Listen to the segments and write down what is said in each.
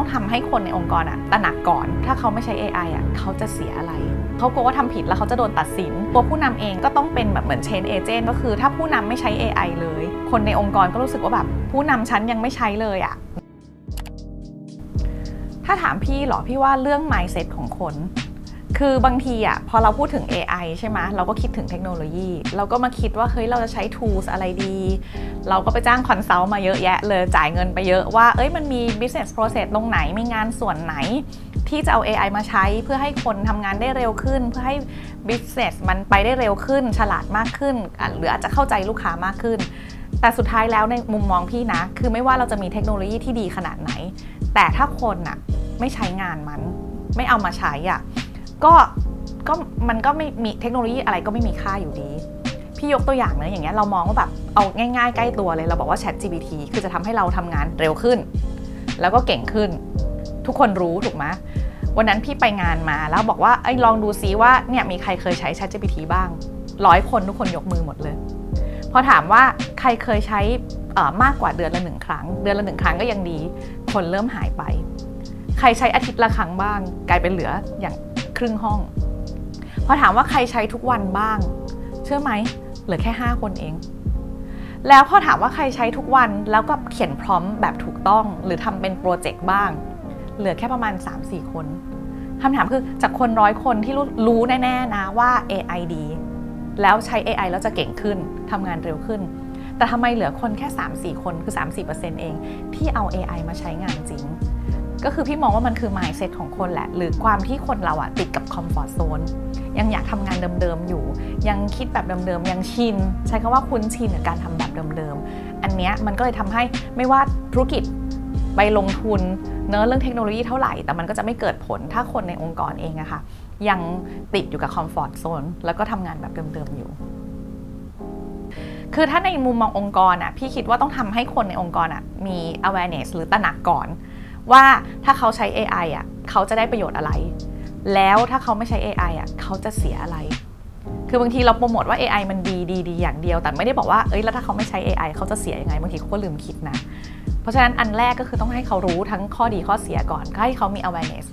ต้องทำให้คนในองค์กรอะตระหนักก่อน ถ้าเขาไม่ใช้ AI อะเขาจะเสียอะไร เขากลัวว่าทำผิดแล้วเขาจะโดนตัดสิน ตัวผู้นำเองก็ต้องเป็นแบบเหมือนเชนเอเจนต์ก็คือถ้าผู้นำไม่ใช้ AI เลย คนในองค์กรก็รู้สึกว่าแบบผู้นำชั้นยังไม่ใช้เลยอะถ้าถามพี่เหรอพี่ว่าเรื่อง mindset ของคน คือบางทีอะพอเราพูดถึง AI ใช่ไหมเราก็คิดถึงเทคโนโลยี เราก็มาคิดว่าเฮ้ยเราจะใช้ tools อะไรดี เราก็ไปจ้างคอนซัลท์มาเยอะแยะเลยจ่ายเงินไปเยอะว่าเอ้ยมันมี business process ตรงไหนมีงานส่วนไหน ที่จะเอา AI มาใช้เพื่อให้คนทำงานได้เร็วขึ้น เพื่อให้ business มันไปได้เร็วขึ้น ฉลาดมากขึ้น หรืออาจจะเข้าใจลูกค้ามากขึ้น แต่สุดท้ายแล้วในมุมมองพี่นะ คือไม่ว่าเราจะมีเทคโนโลยีที่ดีขนาดไหน แต่ถ้าคนน่ะไม่ใช้งานมัน ไม่เอามาใช้อะ ก็ก็มันก็ไม่มีเทคโนโลยีอะไรก็ไม่มีค่าอยู่ดี พี่ยกตัวอย่างนะอย่างเงี้ยเรามองว่าแบบเอาง่ายๆ ใกล้ตัวเลยเราบอกว่า Chat GPT คือจะทำให้เราทำงานเร็วขึ้น แล้วก็เก่งขึ้น ทุกคนรู้ถูกไหมวันนั้นพี่ไปงานมาแล้วบอกว่าไอ้ลองดูซิว่าเนี่ยมีใครเคยใช้ Chat GPT บ้างร้อยคนทุกคนยกมือหมดเลย พอถามว่าใครเคยใช้มากกว่าเดือนละหนึ่งครั้ง เดือนละหนึ่งครั้งก็ยังดี คนเริ่มหายไป ใครใช้อาทิตย์ละครั้งบ้าง กลายเป็นเหลืออย่าง ครึ่งห้อง พอถามว่าใครใช้ทุกวันบ้าง เชื่อไหมเหลือแค่ 5 คนเอง แล้วพอถามว่าใครใช้ทุกวันแล้วก็เขียนพร้อมแบบถูกต้อง หรือทำเป็นโปรเจกต์บ้าง เหลือแค่ประมาณ 3-4 คนคำถามคือจากคนร้อยคนที่รู้รู้แน่ๆนะว่า AI ดี แล้วใช้ AI แล้วจะเก่งขึ้นทำงานเร็วขึ้น แต่ทำไมเหลือคนแค่ 3-4 คนคือ 3-4%เอง ที่เอา AI มาใช้งานจริง ก็คือพี่มองว่ามันคือ mindset ของคนแหละ หรือความที่คนเราอะติดกับ comfort zone ยังอยากทำงานเดิมๆอยู่ ยังคิดแบบเดิมๆ ยังชิน ใช้คำว่าคุ้นชินกับการทำแบบเดิมๆ อันเนี้ยมันก็เลยทำให้ไม่ว่าธุรกิจไปลงทุนเนื้อเรื่องเทคโนโลยีเท่าไหร่ แต่มันก็จะไม่เกิดผลถ้าคนในองค์กรเองอะค่ะยังติดอยู่กับ comfort zone แล้วก็ทำงานแบบเดิมๆอยู่ คือถ้าในมุมมององค์กรอะพี่คิดว่าต้องทำให้คนในองค์กรอะมี awareness หรือตระหนักก่อน ว่าถ้าเขาใช้ AI อะเขาจะได้ประโยชน์อะไร แล้วถ้าเขาไม่ใช้ AI อะเขาจะเสียอะไร คือบางทีเราโปรโมทว่า AI มันดีดีดีอย่างเดียว แต่ไม่ได้บอกว่าเอ้ยแล้วถ้าเขาไม่ใช้ AI เขาจะเสียยังไงบางทีเขาก็ลืมคิดนะ เพราะฉะนั้นอันแรกก็คือต้องให้เขารู้ทั้งข้อดีข้อเสียก่อนให้เขามี awareness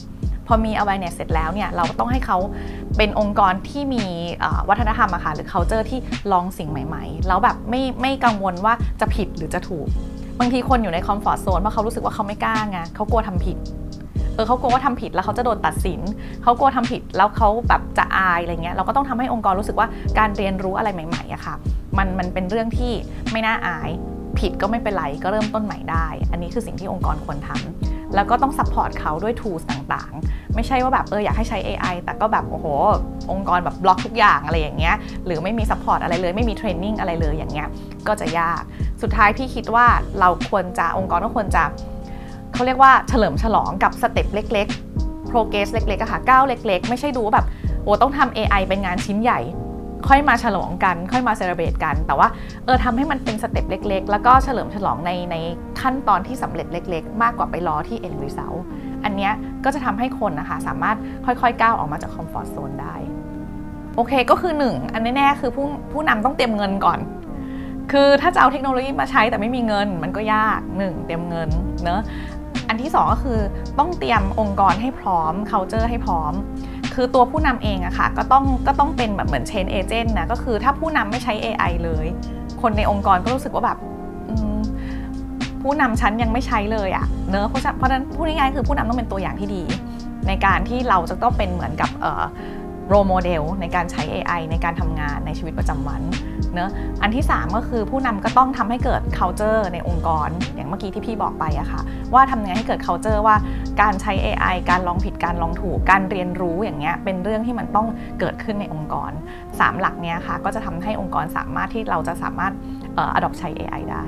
พอมี awareness เสร็จแล้วเนี่ยเราต้องให้เขาเป็นองค์กรที่มีวัฒนธรรมอะค่ะหรือ culture ที่ลองสิ่งใหม่ ๆ แล้วแบบไม่ไม่กังวลว่าจะผิดหรือจะถูก บางทีคนอยู่ในคอมฟอร์ทโซนเพราะเขารู้สึกว่าเขาไม่กล้าไงเขากลัวทำผิดเออเขากลัวว่าทำผิดแล้วเขาจะโดนตัดสิน เขากลัวทำผิดแล้วเขาแบบจะอายอะไรเงี้ย เราก็ต้องทำให้องค์กรรู้สึกว่าการเรียนรู้อะไรใหม่ๆอะค่ะ มันมันเป็นเรื่องที่ไม่น่าอาย ผิดก็ไม่เป็นไรก็เริ่มต้นใหม่ได้ อันนี้คือสิ่งที่องค์กรควรทำแล้วก็ต้องซัพพอร์ตเขาด้วย tools ต่างๆ ไม่ใช่ว่าแบบเอออยากให้ใช้ AI แต่ก็แบบโอ้โห องค์กรแบบบล็อกทุกอย่างอะไรอย่างเงี้ยหรือไม่มีซัพพอร์ตอะไรเลยไม่มีเทรนนิ่งอะไรเลยอย่างเงี้ยก็จะยาก สุดท้ายพี่คิดว่าเราควรจะองค์กรก็ควรจะเขาเรียกว่าเฉลิมฉลองกับสเต็ปเล็กๆ progress เล็กๆอะค่ะก้าวเล็ก ๆ ไม่ใช่ดูว่าแบบโอ้ต้องทำ AI เป็นงานชิ้นใหญ่ ค่อยมาฉลองกัน ค่อยมาเซเลบรตกัน แต่ว่าเออทำให้มันเป็นสเต็ปเล็ก ๆ แล้วก็เฉลิมฉลองในในขั้นตอนที่สำเร็จเล็ก ๆ มากกว่าไปรอที่ end result อันเนี้ยก็จะทำให้คนนะคะสามารถค่อยๆก้าวออกมาจากคอมฟอร์ z โซนได้ โอเคก็คือ 1 อันแน่ๆคือผู้ผู้นำต้องเตรียมเงินก่อน คือถ้าจะเอาเทคโนโลยีมาใช้แต่ไม่มีเงินมันก็ยาก 1 เตรียมเงินเนอะอันที่ 2 ก็คือต้องเตรียมองค์กรให้พร้อม culture ให้พร้อม คือตัวผู้นำเองอะค่ะก็ต้องก็ต้องเป็นแบบเหมือนเชนเอเจนต์นะก็คือถ้าผู้นำไม่ใช้ AI เลย คนในองค์กรก็รู้สึกว่าแบบผู้นำฉันยังไม่ใช้เลยอะเนอะเพราะฉะเพราะนั้นพูดง่ายๆคือผู้นำต้องเป็นตัวอย่างที่ดี ในการที่เราจะต้องเป็นเหมือนกับ เอ่อ role model ในการใช้ AI ในการทำงานในชีวิตประจำวันเนอะอันที่ 3 ก็คือผู้นำก็ต้องทำให้เกิด culture ในองค์กร อย่างเมื่อกี้ที่พี่บอกไปอะค่ะ ว่าทำยังไงให้เกิด culture ว่าการใช้ AI การลองผิดการลองถูก การเรียนรู้อย่างเงี้ยเป็นเรื่องที่มันต้องเกิดขึ้นในองค์กร 3 หลักเนี้ยค่ะก็จะทำให้องค์กรสามารถที่เราจะสามารถเอ่อ adopt ใช้ AI ได้